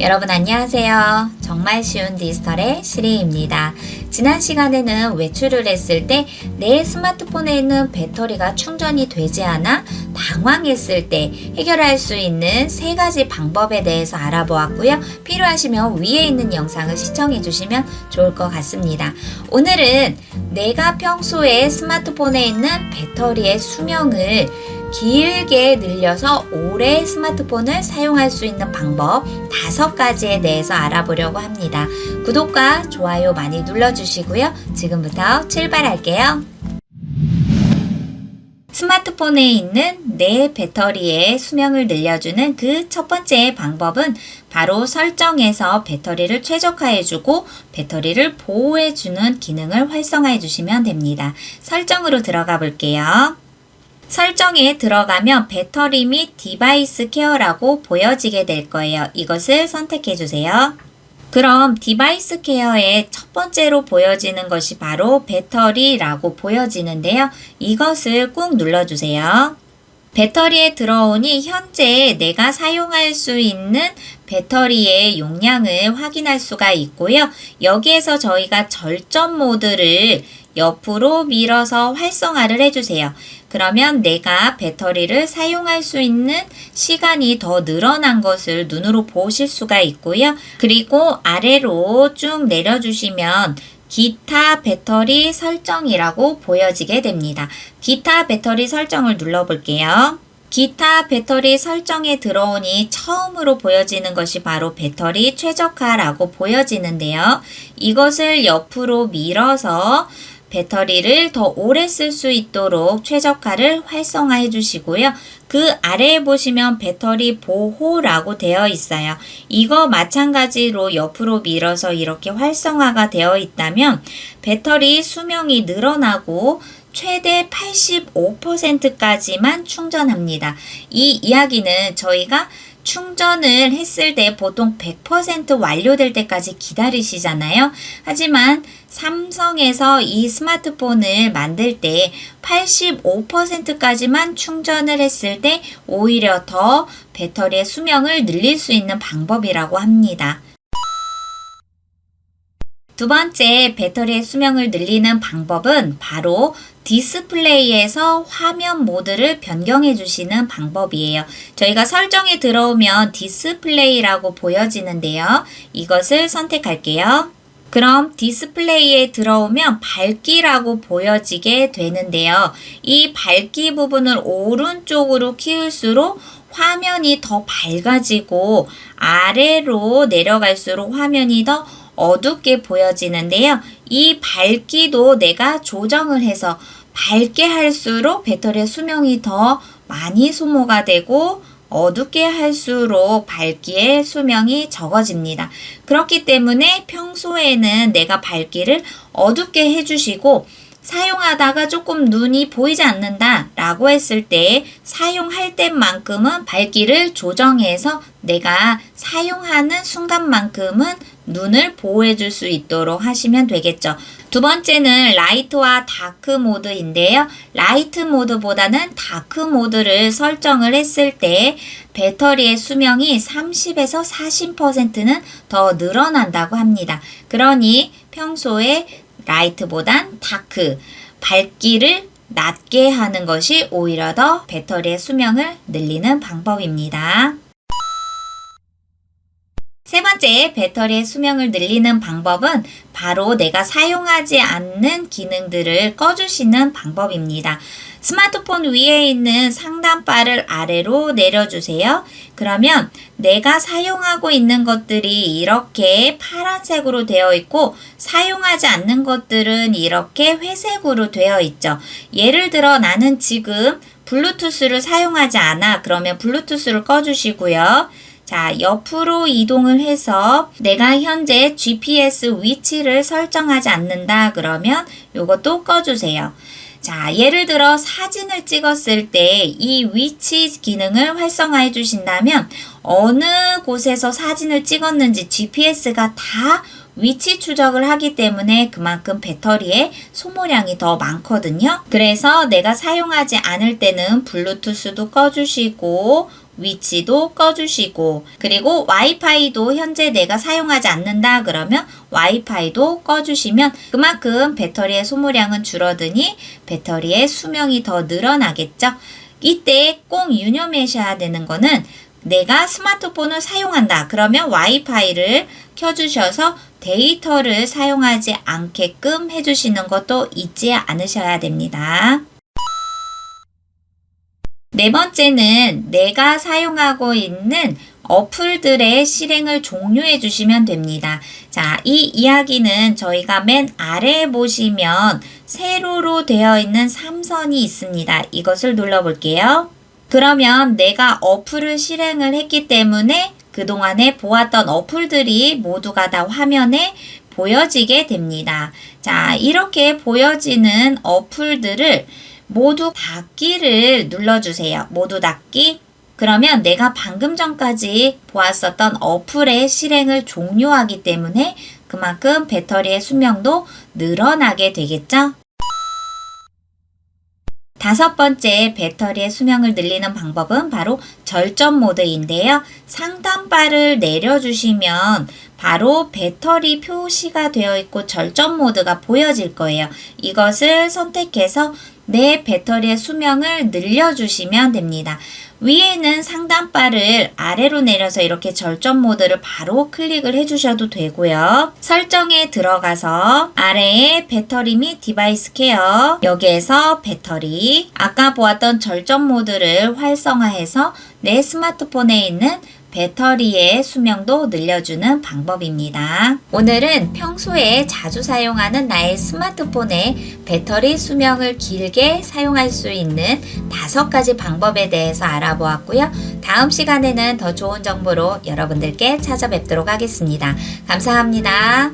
여러분 안녕하세요. 정말 쉬운 디지털의 시리입니다. 지난 시간에는 외출을 했을 때 내 스마트폰에 있는 배터리가 충전이 되지 않아 당황했을 때 해결할 수 있는 세 가지 방법에 대해서 알아보았고요. 필요하시면 위에 있는 영상을 시청해 주시면 좋을 것 같습니다. 오늘은 내가 평소에 스마트폰에 있는 배터리의 수명을 길게 늘려서 오래 스마트폰을 사용할 수 있는 방법 다섯 가지에 대해서 알아보려고 합니다. 구독과 좋아요 많이 눌러주시고요. 지금부터 출발할게요. 스마트폰에 있는 내 배터리의 수명을 늘려주는 그 첫 번째 방법은 바로 설정에서 배터리를 최적화해주고 배터리를 보호해주는 기능을 활성화해 주시면 됩니다. 설정으로 들어가 볼게요. 설정에 들어가면 배터리 및 디바이스 케어라고 보여지게 될 거예요. 이것을 선택해 주세요. 그럼 디바이스 케어의 첫 번째로 보여지는 것이 바로 배터리라고 보여지는데요. 이것을 꾹 눌러주세요. 배터리에 들어오니 현재 내가 사용할 수 있는 배터리의 용량을 확인할 수가 있고요. 여기에서 저희가 절전 모드를 옆으로 밀어서 활성화를 해주세요. 그러면 내가 배터리를 사용할 수 있는 시간이 더 늘어난 것을 눈으로 보실 수가 있고요. 그리고 아래로 쭉 내려주시면 기타 배터리 설정이라고 보여지게 됩니다. 기타 배터리 설정을 눌러볼게요. 기타 배터리 설정에 들어오니 처음으로 보여지는 것이 바로 배터리 최적화라고 보여지는데요. 이것을 옆으로 밀어서 배터리를 더 오래 쓸 수 있도록 최적화를 활성화해 주시고요. 그 아래에 보시면 배터리 보호라고 되어 있어요. 이거 마찬가지로 옆으로 밀어서 이렇게 활성화가 되어 있다면 배터리 수명이 늘어나고 최대 85%까지만 충전합니다. 이 이야기는 저희가 충전을 했을 때 보통 100% 완료될 때까지 기다리시잖아요. 하지만 삼성에서 이 스마트폰을 만들 때 85%까지만 충전을 했을 때 오히려 더 배터리의 수명을 늘릴 수 있는 방법이라고 합니다. 두 번째 배터리의 수명을 늘리는 방법은 바로 디스플레이에서 화면 모드를 변경해 주시는 방법이에요. 저희가 설정에 들어오면 디스플레이라고 보여지는데요. 이것을 선택할게요. 그럼 디스플레이에 들어오면 밝기라고 보여지게 되는데요. 이 밝기 부분을 오른쪽으로 키울수록 화면이 더 밝아지고 아래로 내려갈수록 화면이 더 어둡게 보여지는데요. 이 밝기도 내가 조정을 해서 밝게 할수록 배터리의 수명이 더 많이 소모가 되고 어둡게 할수록 밝기의 수명이 적어집니다. 그렇기 때문에 평소에는 내가 밝기를 어둡게 해주시고 사용하다가 조금 눈이 보이지 않는다 라고 했을 때 사용할 때만큼은 밝기를 조정해서 내가 사용하는 순간만큼은 눈을 보호해 줄 수 있도록 하시면 되겠죠. 두 번째는 라이트와 다크 모드인데요. 라이트 모드보다는 다크 모드를 설정을 했을 때 배터리의 수명이 30에서 40%는 더 늘어난다고 합니다. 그러니 평소에 라이트보단 다크, 밝기를 낮게 하는 것이 오히려 더 배터리의 수명을 늘리는 방법입니다. 세 번째, 배터리의 수명을 늘리는 방법은 바로 내가 사용하지 않는 기능들을 꺼주시는 방법입니다. 스마트폰 위에 있는 상단바를 아래로 내려주세요. 그러면 내가 사용하고 있는 것들이 이렇게 파란색으로 되어 있고 사용하지 않는 것들은 이렇게 회색으로 되어 있죠. 예를 들어 나는 지금 블루투스를 사용하지 않아. 그러면 블루투스를 꺼주시고요. 자, 옆으로 이동을 해서 내가 현재 GPS 위치를 설정하지 않는다 그러면 요것도 꺼주세요. 자, 예를 들어 사진을 찍었을 때 이 위치 기능을 활성화해 주신다면 어느 곳에서 사진을 찍었는지 GPS가 다 위치 추적을 하기 때문에 그만큼 배터리의 소모량이 더 많거든요. 그래서 내가 사용하지 않을 때는 블루투스도 꺼주시고 위치도 꺼주시고 그리고 와이파이도 현재 내가 사용하지 않는다 그러면 와이파이도 꺼주시면 그만큼 배터리의 소모량은 줄어드니 배터리의 수명이 더 늘어나겠죠. 이때 꼭 유념하셔야 되는 거는 내가 스마트폰을 사용한다. 그러면 와이파이를 켜주셔서 데이터를 사용하지 않게끔 해주시는 것도 잊지 않으셔야 됩니다. 네 번째는 내가 사용하고 있는 어플들의 실행을 종료해 주시면 됩니다. 자, 이 이야기는 저희가 맨 아래에 보시면 세로로 되어 있는 삼선이 있습니다. 이것을 눌러 볼게요. 그러면 내가 어플을 실행을 했기 때문에 그동안에 보았던 어플들이 모두가 다 화면에 보여지게 됩니다. 자, 이렇게 보여지는 어플들을 모두 닫기를 눌러주세요. 모두 닫기. 그러면 내가 방금 전까지 보았었던 어플의 실행을 종료하기 때문에 그만큼 배터리의 수명도 늘어나게 되겠죠? 다섯 번째 배터리의 수명을 늘리는 방법은 바로 절전 모드인데요. 상단바를 내려주시면 바로 배터리 표시가 되어 있고 절전 모드가 보여질 거예요. 이것을 선택해서 내 배터리의 수명을 늘려주시면 됩니다. 위에는 상단바를 아래로 내려서 이렇게 절전 모드를 바로 클릭을 해주셔도 되고요. 설정에 들어가서 아래에 배터리 및 디바이스 케어 여기에서 배터리 아까 보았던 절전 모드를 활성화해서 내 스마트폰에 있는 배터리의 수명도 늘려주는 방법입니다. 오늘은 평소에 자주 사용하는 나의 스마트폰의 배터리 수명을 길게 사용할 수 있는 다섯 가지 방법에 대해서 알아보았고요. 다음 시간에는 더 좋은 정보로 여러분들께 찾아뵙도록 하겠습니다. 감사합니다.